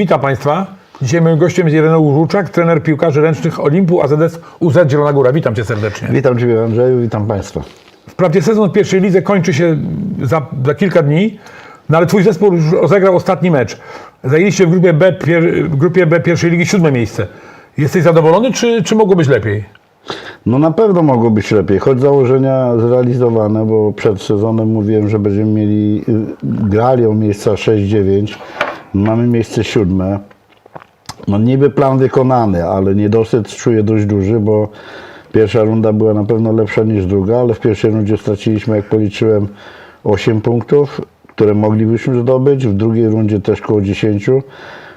Witam Państwa. Dzisiaj moim gościem jest Ireneusz Łuczak, trener piłkarzy ręcznych Olimpu AZS UZ Zielona Góra. Witam Cię serdecznie. Witam Ciebie Andrzeju, witam Państwa. Wprawdzie sezon w pierwszej lidze kończy się za, za kilka dni, no ale Twój zespół już rozegrał ostatni mecz. Zajęliście w grupie B, pier, w grupie B pierwszej ligi siódme miejsce. Jesteś zadowolony, czy, czy mogło być lepiej? No na pewno mogło być lepiej, choć założenia zrealizowane, bo przed sezonem mówiłem, że będziemy mieli, y, grali o miejsca 6-9, mamy miejsce siódme. No niby plan wykonany, ale niedosyt czuję dość duży, bo pierwsza runda była na pewno lepsza niż druga, ale w pierwszej rundzie straciliśmy, jak policzyłem, 8 punktów, które moglibyśmy zdobyć, w drugiej rundzie też koło 10.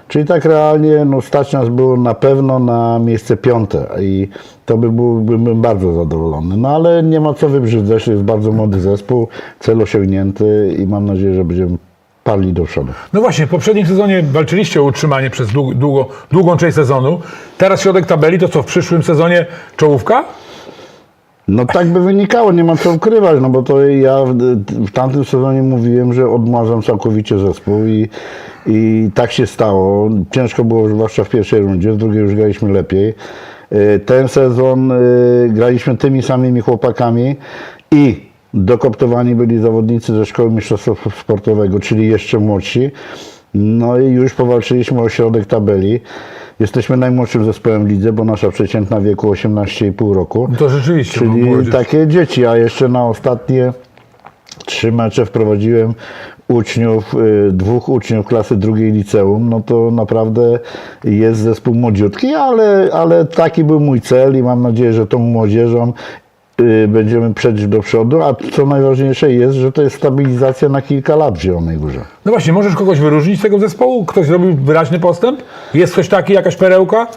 Czyli tak realnie no, stać nas było na pewno na miejsce piąte i to by byłbym bardzo zadowolony. No ale nie ma co wybrzydzać, jest bardzo młody zespół, cel osiągnięty i mam nadzieję, że będziemy parli do przodu. No właśnie, w poprzednim sezonie walczyliście o utrzymanie przez dług, długo, długą część sezonu. Teraz środek tabeli, to co, w przyszłym sezonie czołówka? No tak by wynikało, nie ma co ukrywać, no bo to ja w, w tamtym sezonie mówiłem, że odmazam całkowicie zespół i, i tak się stało. Ciężko było, zwłaszcza w pierwszej rundzie, w drugiej już graliśmy lepiej. Y, Ten sezon y, graliśmy tymi samymi chłopakami i dokoptowani byli zawodnicy ze Szkoły Mistrzostwa Sportowego, czyli jeszcze młodsi. No i już powalczyliśmy o środek tabeli. Jesteśmy najmłodszym zespołem w lidze, bo nasza przeciętna wieku 18,5 roku. No to rzeczywiście. Czyli młodzież- takie dzieci, a jeszcze na ostatnie trzy mecze wprowadziłem uczniów, y, dwóch uczniów klasy drugiej liceum, no to naprawdę jest zespół młodziutki, ale, ale taki był mój cel i mam nadzieję, że tą młodzieżą będziemy przejść do przodu, a co najważniejsze jest, że to jest stabilizacja na kilka lat w Zielonej Górze. No właśnie, możesz kogoś wyróżnić z tego zespołu? Ktoś zrobił wyraźny postęp? Jest ktoś taki, jakaś perełka?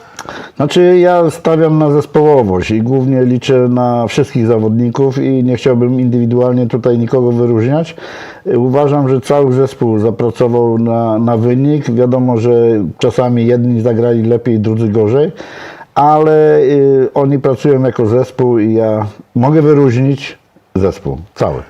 Znaczy ja stawiam na zespołowość i głównie liczę na wszystkich zawodników i nie chciałbym indywidualnie tutaj nikogo wyróżniać. Y, Uważam, że cały zespół zapracował na, na wynik. Wiadomo, że czasami jedni zagrali lepiej, drudzy gorzej, ale y, oni pracują jako zespół i ja mogę wyróżnić zespół cały.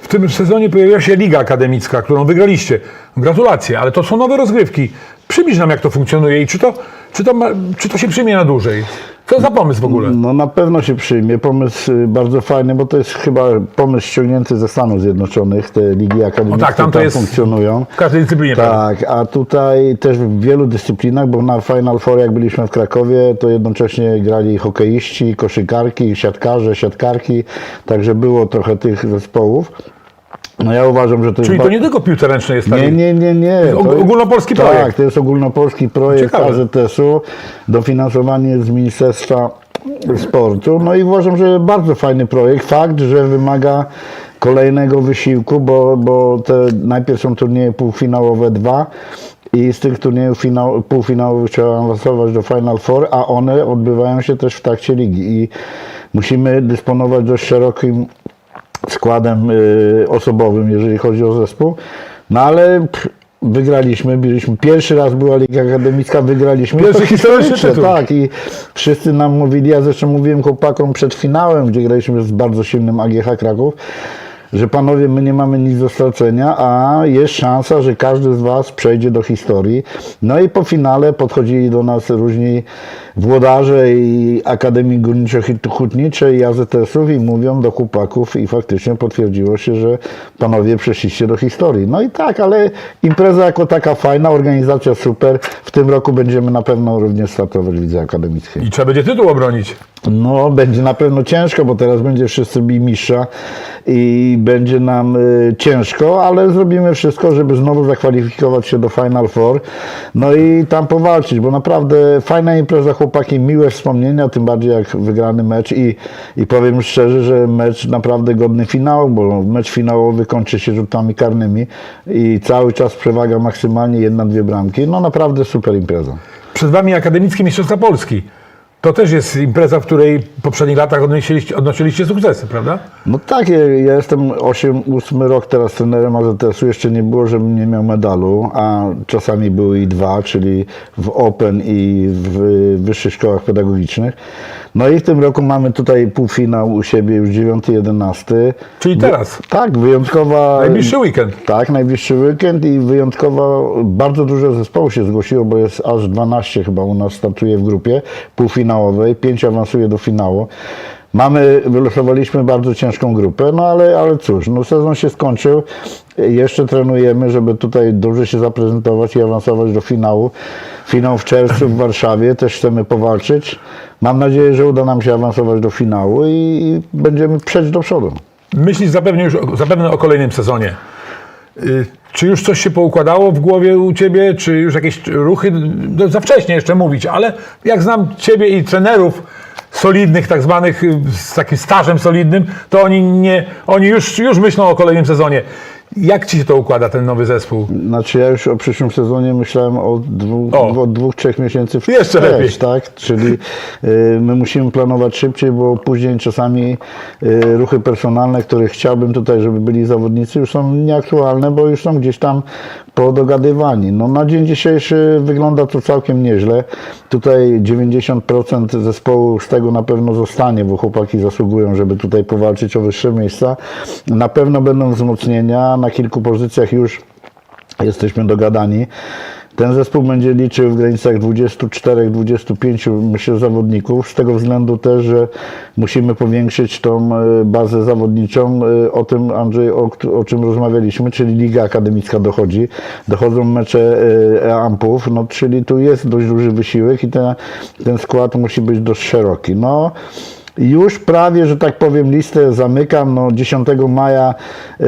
W tym sezonie pojawiła się Liga Akademicka, którą wygraliście. Gratulacje, ale to są nowe rozgrywki. Przybliż nam, jak to funkcjonuje i czy to, czy to, ma, czy to się przyjmie na dłużej. Co za pomysł w ogóle? No na pewno się przyjmie. Pomysł y, bardzo fajny, bo to jest chyba pomysł ściągnięty ze Stanów Zjednoczonych. Te ligi akademickie tak, tam to jest- funkcjonują. W każdej dyscyplinie. Tak, a tutaj też w wielu dyscyplinach, bo na Final Four jak byliśmy w Krakowie, to jednocześnie grali hokeiści, koszykarki, siatkarze, siatkarki, także było trochę tych zespołów. No ja uważam, że to Czyli jest... to nie tylko piłce ręcznej jest nie, nie, nie, nie. To jest- ogólnopolski tak, projekt. to jest ogólnopolski projekt Ciekawe. AZS-u. Dofinansowanie z Ministerstwa Sportu. No i uważam, że bardzo fajny projekt. Fakt, że wymaga kolejnego wysiłku, bo, bo te najpierw są turnieje półfinałowe dwa i z tych turniejów finał, półfinałowych trzeba awansować do Final Four, a one odbywają się też w trakcie ligi i musimy dysponować dość szerokim składem y, osobowym, jeżeli chodzi o zespół. No ale wygraliśmy, byliśmy, pierwszy raz była Liga Akademicka, wygraliśmy. Pierwszy To historyczny historyczne, tytuł. Tak, i wszyscy nam mówili, ja zresztą mówiłem chłopakom przed finałem, gdzie graliśmy z bardzo silnym AGH Kraków, że panowie, my nie mamy nic do stracenia, a jest szansa, że każdy z was przejdzie do historii. No i po finale podchodzili do nas różni włodarze i Akademii Górniczo-Hutniczej i AZS-ów i mówią do chłopaków i faktycznie potwierdziło się, że panowie przeszliście do historii. No i tak, ale impreza jako taka fajna, organizacja super. W tym roku będziemy na pewno również startować w Lidze Akademickiej. I trzeba będzie tytuł obronić. No, będzie na pewno ciężko, bo teraz będzie wszyscy bili mistrza i będzie nam y, ciężko, ale zrobimy wszystko, żeby znowu zakwalifikować się do Final Four. No i tam powalczyć, bo naprawdę fajna impreza, chłopaki, miłe wspomnienia, tym bardziej jak wygrany mecz i, i powiem szczerze, że mecz naprawdę godny finału, bo mecz finałowy kończy się rzutami karnymi i cały czas przewaga maksymalnie jedna, dwie bramki. No naprawdę super impreza. Przed Wami Akademickie Mistrzostwa Polski. To też jest impreza, w której w poprzednich latach odnosiliście, odnosiliście sukcesy, prawda? No tak, ja, ja jestem 8, 8 rok teraz trenerem AZS-u, jeszcze nie było, żebym nie miał medalu, a czasami były i dwa, czyli w Open i w wyższych szkołach pedagogicznych. No i w tym roku mamy tutaj półfinał u siebie już 9-11. Czyli teraz. Tak, wyjątkowa... Najbliższy weekend. Tak, najbliższy weekend i wyjątkowo bardzo dużo zespołów się zgłosiło, bo jest aż 12 chyba u nas startuje w grupie półfinałowej, 5 awansuje do finału. Mamy, wylosowaliśmy bardzo ciężką grupę, no ale, ale cóż, no sezon się skończył, jeszcze trenujemy, żeby tutaj dobrze się zaprezentować i awansować do finału. Finał w czerwcu w Warszawie, też chcemy powalczyć. Mam nadzieję, że uda nam się awansować do finału i, i będziemy przejść do przodu. Myślisz zapewne już zapewne o kolejnym sezonie. Y, Czy już coś się poukładało w głowie u Ciebie, czy już jakieś ruchy, no, za wcześnie jeszcze mówić, ale jak znam Ciebie i trenerów solidnych, tak zwanych, y, z takim stażem solidnym, to oni, nie, oni już, już myślą o kolejnym sezonie. Jak Ci się to układa, ten nowy zespół? Znaczy ja już o przyszłym sezonie myślałem od dwóch, O. od dwóch trzech miesięcy w Jeszcze lepiej. tak? Czyli y, my musimy planować szybciej, bo później czasami y, ruchy personalne, które chciałbym tutaj, żeby byli zawodnicy, już są nieaktualne, bo już są gdzieś tam podogadywani. No na dzień dzisiejszy wygląda to całkiem nieźle. Tutaj 90% zespołu z tego na pewno zostanie, bo chłopaki zasługują, żeby tutaj powalczyć o wyższe miejsca. Na pewno będą wzmocnienia, na kilku pozycjach już jesteśmy dogadani. Ten zespół będzie liczył w granicach 24-25 myślę zawodników, z tego względu też, że musimy powiększyć tą e, bazę zawodniczą. E, O tym Andrzej, o, o czym rozmawialiśmy, czyli Liga Akademicka dochodzi, dochodzą mecze e, e-ampów, no, czyli tu jest dość duży wysiłek i ten, ten skład musi być dość szeroki. No, już prawie, że tak powiem, listę zamykam. No, 10 maja e,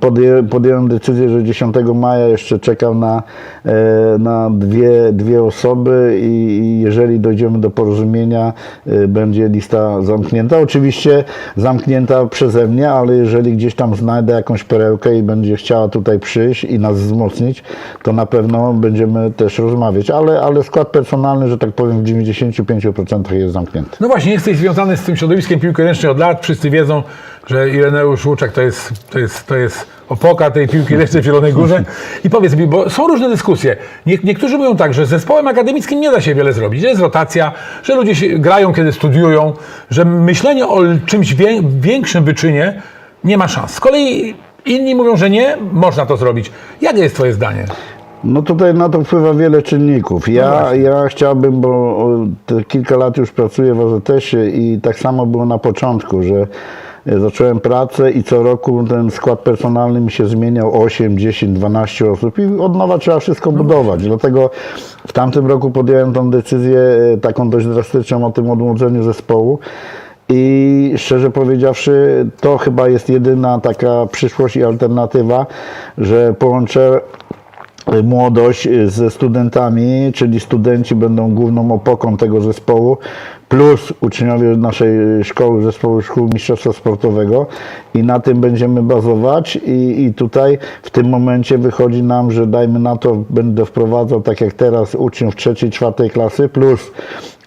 podję, podjąłem decyzję, że 10 maja jeszcze czekam na, e, na dwie, dwie osoby i, jeżeli dojdziemy do porozumienia, e, będzie lista zamknięta. Oczywiście zamknięta przeze mnie, ale jeżeli gdzieś tam znajdę jakąś perełkę i będzie chciała tutaj przyjść i nas wzmocnić, to na pewno będziemy też rozmawiać. Ale, ale skład personalny, że tak powiem, w 95% jest zamknięty. No właśnie, jesteś związany z tym środowiskiem piłki ręcznej od lat. Wszyscy wiedzą, że Ireneusz Łuczak to jest, to jest, to jest opoka tej piłki ręcznej w Zielonej Górze. I powiedz mi, bo są różne dyskusje. Nie, niektórzy mówią tak, że z zespołem akademickim nie da się wiele zrobić, że jest rotacja, że ludzie grają, kiedy studiują, że myślenie o czymś wię, większym wyczynie nie ma szans. Z kolei inni mówią, że nie, można to zrobić. Jakie jest Twoje zdanie? No tutaj na to wpływa wiele czynników. No Ja, ja chciałbym, bo kilka lat już pracuję w AZS-ie i tak samo było na początku, że e, zacząłem pracę i co roku ten skład personalny mi się zmieniał 8, 10, 12 osób i od nowa trzeba wszystko budować. Dlatego w tamtym roku podjąłem tą decyzję e, taką dość drastyczną o tym odmłodzeniu zespołu. I szczerze powiedziawszy, to chyba jest jedyna taka przyszłość i alternatywa, że połączę młodość ze studentami, czyli studenci będą główną opoką tego zespołu, plus uczniowie naszej szkoły, zespołu szkół mistrzostwa sportowego. I na tym będziemy bazować. I, i tutaj w tym momencie wychodzi nam, że dajmy na to, będę wprowadzał tak jak teraz uczniów trzeciej, czwartej klasy plus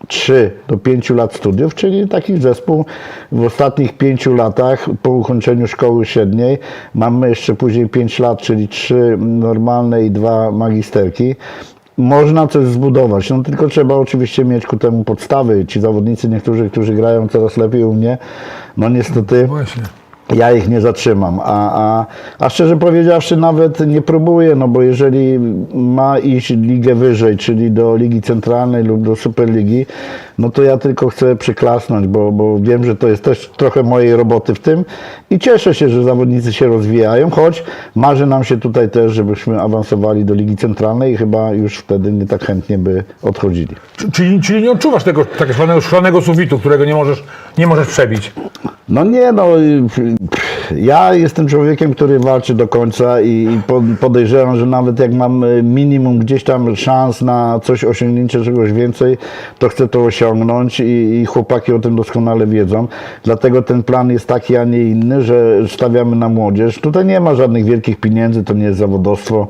3 do 5 lat studiów, czyli taki zespół w ostatnich 5 latach po ukończeniu szkoły średniej. Mamy jeszcze później 5 lat, czyli 3 normalne i 2 magisterki. Można coś zbudować, no tylko trzeba oczywiście mieć ku temu podstawy. Ci zawodnicy, niektórzy, którzy grają coraz lepiej u mnie, no niestety Właśnie. Ja ich nie zatrzymam. A, a, a szczerze powiedziawszy, nawet nie próbuję, no bo jeżeli ma iść ligę wyżej, czyli do Ligi Centralnej lub do Superligi, no to ja tylko chcę przyklasnąć, bo, bo wiem, że to jest też trochę mojej roboty w tym i cieszę się, że zawodnicy się rozwijają, choć marzy nam się tutaj też, żebyśmy awansowali do Ligi Centralnej i chyba już wtedy nie tak chętnie by odchodzili. Czy- Czyli, czyli nie odczuwasz tego tak zwanego szklanego sufitu, którego nie możesz, nie możesz przebić. No nie, no pff, Ja jestem człowiekiem, który walczy do końca i, i po- podejrzewam, że nawet jak mam e, minimum gdzieś tam szans na coś osiągnięcie czegoś więcej, to chcę to osiągnąć i, chłopaki o tym doskonale wiedzą. Dlatego ten plan jest taki, a nie inny, że stawiamy na młodzież. Tutaj nie ma żadnych wielkich pieniędzy, to nie jest zawodowstwo,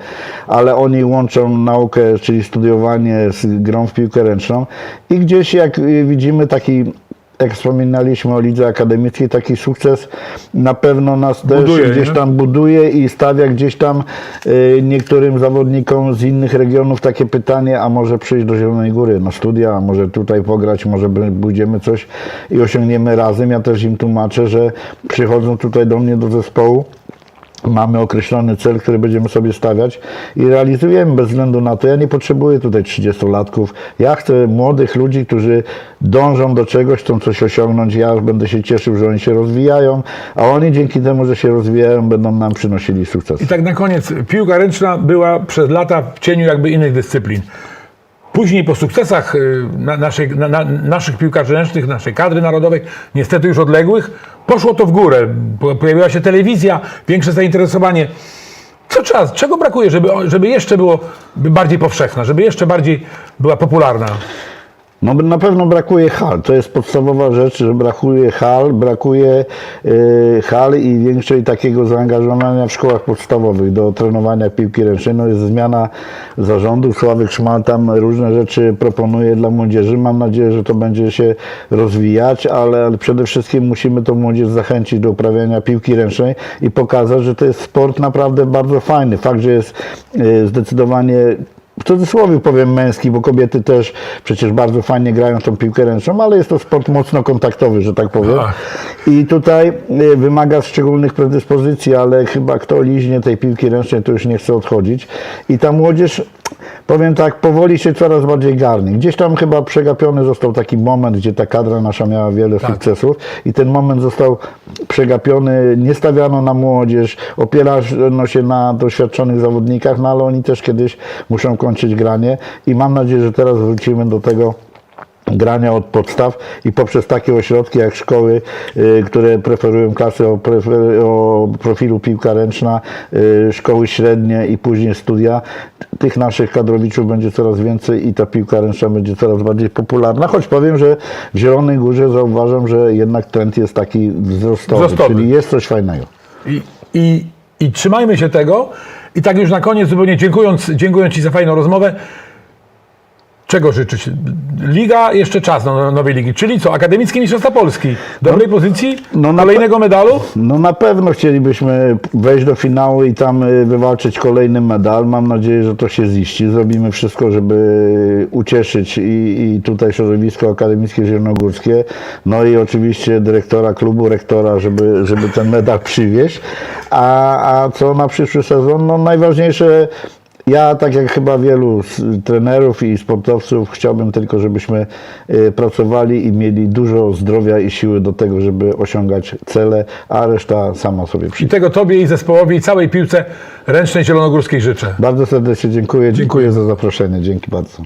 ale oni łączą naukę, czyli studiowanie z grą w piłkę ręczną i gdzieś jak y, widzimy taki jak wspominaliśmy o lidze akademickiej, taki sukces na pewno nas też Buduje, gdzieś nie? tam buduje i stawia gdzieś tam y, niektórym zawodnikom z innych regionów takie pytanie, a może przyjść do Zielonej Góry na studia, a może tutaj pograć, może pójdziemy coś i osiągniemy razem. Ja też im tłumaczę, że przychodzą tutaj do mnie do zespołu, Mamy określony cel, który będziemy sobie stawiać i realizujemy bez względu na to. Ja nie potrzebuję tutaj 30-latków. Ja chcę młodych ludzi, którzy dążą do czegoś, chcą coś osiągnąć. Ja będę się cieszył, że oni się rozwijają, a oni dzięki temu, że się rozwijają, będą nam przynosili sukces. I tak na koniec, piłka ręczna była przez lata w cieniu jakby innych dyscyplin. Później po sukcesach y, na, naszej, na, na, naszych piłkarzy ręcznych, naszej kadry narodowej, niestety już odległych, poszło to w górę. Po- Pojawiła się telewizja, większe zainteresowanie. Co czas, czego brakuje, żeby, żeby jeszcze było by bardziej powszechna, żeby jeszcze bardziej była popularna? No na pewno brakuje hal, to jest podstawowa rzecz, że brakuje hal, brakuje y, hal i większej takiego zaangażowania w szkołach podstawowych do trenowania piłki ręcznej. No jest zmiana zarządu, Sławek Szmal tam różne rzeczy proponuje dla młodzieży. Mam nadzieję, że to będzie się rozwijać, ale, ale przede wszystkim musimy tą młodzież zachęcić do uprawiania piłki ręcznej i pokazać, że to jest sport naprawdę bardzo fajny. Fakt, że jest y, zdecydowanie w cudzysłowie powiem męski, bo kobiety też przecież bardzo fajnie grają tą piłkę ręczną, ale jest to sport mocno kontaktowy, że tak powiem. Tak. I tutaj y, wymaga szczególnych predyspozycji, ale chyba kto liźnie tej piłki ręcznej, to już nie chce odchodzić. I ta młodzież, powiem tak, powoli się coraz bardziej garnie. Gdzieś tam chyba przegapiony został taki moment, gdzie ta kadra nasza miała wiele Tak. sukcesów i ten moment został przegapiony, nie stawiano na młodzież, opierano się na doświadczonych zawodnikach, no ale oni też kiedyś muszą kończyć granie i mam nadzieję, że teraz wrócimy do tego grania od podstaw i poprzez takie ośrodki jak szkoły, y, które preferują klasy o, prefer, o profilu piłka ręczna, y, szkoły średnie i później studia, tych naszych kadrowiczów będzie coraz więcej i ta piłka ręczna będzie coraz bardziej popularna, choć powiem, że w Zielonej Górze zauważam, że jednak trend jest taki wzrostowy, Wzrostowy. czyli jest coś fajnego. I, i, I trzymajmy się tego. I tak już na koniec, zupełnie dziękując, dziękując Ci za fajną rozmowę, czego życzyć? Liga, jeszcze czas do nowej ligi. Czyli co? Akademickie Mistrzostwa Polski. Dobrej pozycji? no na kolejnego medalu? No na pewno chcielibyśmy wejść do finału i tam y, wywalczyć kolejny medal. Mam nadzieję, że to się ziści. Zrobimy wszystko, żeby ucieszyć i, i tutaj środowisko akademickie zielonogórskie, no i oczywiście dyrektora klubu, rektora, żeby, żeby ten medal przywieźć. A, a co na przyszły sezon? No najważniejsze ja, tak jak chyba wielu trenerów i sportowców, chciałbym tylko, żebyśmy y, pracowali i mieli dużo zdrowia i siły do tego, żeby osiągać cele, a reszta sama sobie I przyjdzie. tego Tobie i zespołowi i całej piłce ręcznej zielonogórskiej życzę. Bardzo serdecznie dziękuję. Dziękuję za zaproszenie. Dzięki bardzo.